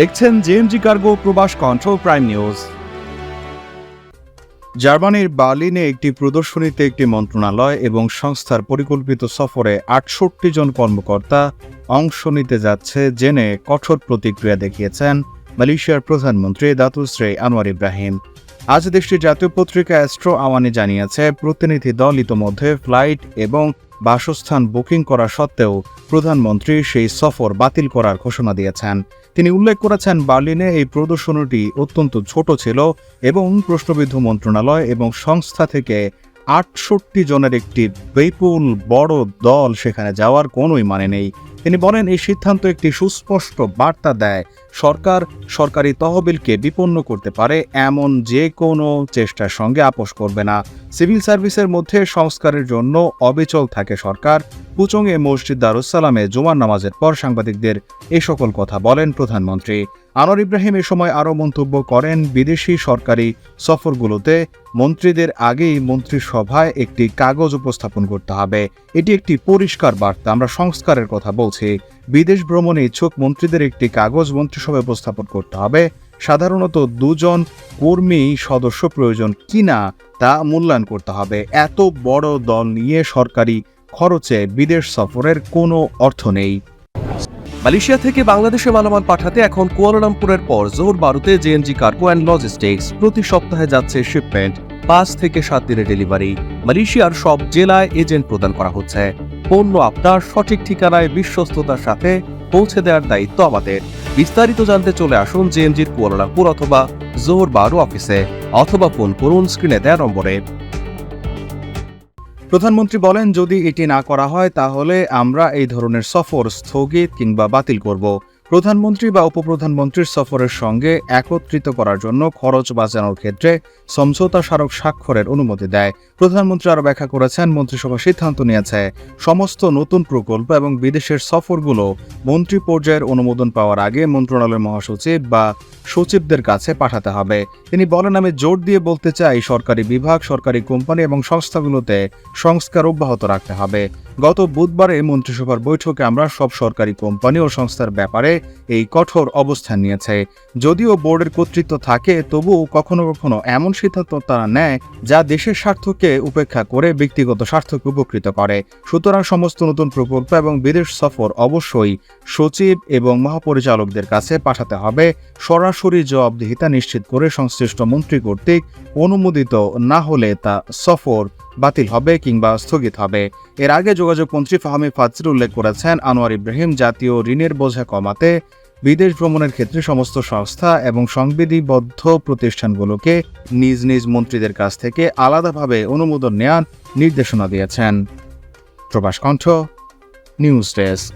দেখছেন JMG cargo প্রবাস control prime news জার্মানির বার্লিনে একটি প্রদর্শনীতে একটি মন্ত্রণালয় এবং সংস্থার পরিকল্পিত সফরে আটষট্টি জন কর্মকর্তা অংশ নিতে যাচ্ছে জেনে কঠোর প্রতিক্রিয়া দেখিয়েছেন মালয়েশিয়ার প্রধানমন্ত্রী দাতুশ্রী আনোয়ার ইব্রাহিম। আজ দেশটির জাতীয় পত্রিকা অ্যাস্ট্রো আওয়ানি জানিয়েছে, প্রতিনিধি দল ইতোমধ্যে ফ্লাইট এবং বাসস্থান বুকিং করা সত্ত্বেও প্রধানমন্ত্রী সেই সফর বাতিল করার ঘোষণা দিয়েছেন। তিনি উল্লেখ করেছেন, বার্লিনে এই প্রদর্শনীটি অত্যন্ত ছোট ছিল এবং প্রশ্নবিদ্ধ মন্ত্রণালয় এবং সংস্থা থেকে আটষট্টি জনের একটি বিপুল বড় দল সেখানে যাওয়ার কোনোই মানে নেই। তিনি বলেন, এই সিদ্ধান্ত একটি সুস্পষ্ট বার্তা দেয়। সরকার সরকারি তহবিলকে বিপন্ন করতে পারে, এমন যে কোনো চেষ্টার সঙ্গে আপোষ করবে না। সিভিল সার্ভিসের মধ্যে সংস্কারের জন্য অবিচল থাকে সরকার। কুচংয়ে মসজিদ দারুসালামে জুমার নামাজের পর সাংবাদিকদের এ সকল কথা বলেন প্রধানমন্ত্রী। আনোয়ার ইব্রাহিম এ সময় আরও মন্তব্য করেন, বিদেশি সরকারি সফরগুলোতে মন্ত্রীদের আগেই মন্ত্রিসভায় একটি কাগজ উপস্থাপন করতে হবে। এটি একটি পরিষ্কার বার্তা, আমরা সংস্কারের কথা বলছি। বিদেশ ভ্রমণে ইচ্ছুক মন্ত্রীদের একটি কাগজ মন্ত্রিসভায় উপস্থাপন করতে হবে। সাধারণত দুজন কর্মী সদস্য প্রয়োজন কিনা তা মূল্যায়ন করতে হবে। এত বড় দল নিয়ে সরকারি খরচে বিদেশ সফরের কোনো অর্থ নেই। মালয়েশিয়া থেকে বাংলাদেশে মালামাল পাঠাতে এখন কুয়ালালামপুরের পর জোর বারুতে জেএনজি কার্গো অ্যান্ড লজিস্টিক্স। প্রতি সপ্তাহে যাচ্ছে শিপমেন্ট পাঁচ থেকে সাত দিনের ডেলিভারি মালয়েশিয়ার সব জেলায় এজেন্ট প্রদান করা হচ্ছে। পণ্য আপনার সঠিক ঠিকানায় বিশ্বস্ততার সাথে পৌঁছে দেওয়ার দায়িত্ব আমাদের। বিস্তারিত জানতে চলে আসুন জেএনজির কুয়ালালামপুর অথবা জোহর বারো অফিসে অথবা ফোন করুন স্ক্রিনে দেওয়া নম্বরে। প্রধানমন্ত্রী বলেন, যদি এটি না করা হয়, তাহলে আমরা এই ধরনের সফর স্থগিত কিংবা বাতিল করব। প্রধানমন্ত্রী বা উপপ্রধানমন্ত্রীর সফরের সঙ্গে একত্রিত করার জন্য খরচ বাঁচানোর ক্ষেত্রে সমঝোতা স্মারক স্বাক্ষরের অনুমতি দেয়। প্রধানমন্ত্রী আরও ব্যাখ্যা করেছেন, মন্ত্রিসভা সিদ্ধান্ত নিয়েছে সমস্ত নতুন প্রকল্প এবং বিদেশের সফরগুলো মন্ত্রী পর্যায়ের অনুমোদন পাওয়ার আগে মন্ত্রণালয়ের মহাসচিব বা সচিবদের কাছে পাঠাতে হবে। তিনি বলেন, আমি জোর দিয়ে বলতে চাই, সরকারি বিভাগ, সরকারি কোম্পানি এবং সংস্থাগুলোতে সংস্কার অব্যাহত রাখতে হবে। গত বুধবারে মন্ত্রিসভার বৈঠকে আমরা সব সরকারি কোম্পানি ও সংস্থার ব্যাপারে এই কঠোর অবস্থান নিয়েছে। যদিও বোর্ডের কর্তৃত্ব থাকে, তবুও কখনো কখনো এমন সিদ্ধান্ত তারা নেয় যা দেশের স্বার্থকে উপেক্ষা করে ব্যক্তিগত স্বার্থকে উপকৃত করে। সুতরাং সমস্ত নতুন প্রকল্প এবং বিদেশ সফর অবশ্যই সচিব এবং মহাপরিচালকদের কাছে পাঠাতে হবে। সরাসরি জবাবদিহিতা নিশ্চিত করে সংশ্লিষ্ট মন্ত্রী কর্তৃক অনুমোদিত না হলে তা সফর বাতিল হবে কিংবা স্থগিত হবে। এর আগে যোগাযোগ মন্ত্রী ফাহমি ফাজির উল্লেখ করেছেন, আনোয়ার ইব্রাহিম জাতীয় ঋণের বোঝা কমাতে বিদেশ ভ্রমণের ক্ষেত্রে সমস্ত সংস্থা এবং সংবিধিবদ্ধ প্রতিষ্ঠানগুলোকে নিজ নিজ মন্ত্রীদের কাছ থেকে আলাদাভাবে অনুমোদন নেওয়ার নির্দেশনা দিয়েছেন। প্রবাস কণ্ঠ, নিউজ ডেস্ক।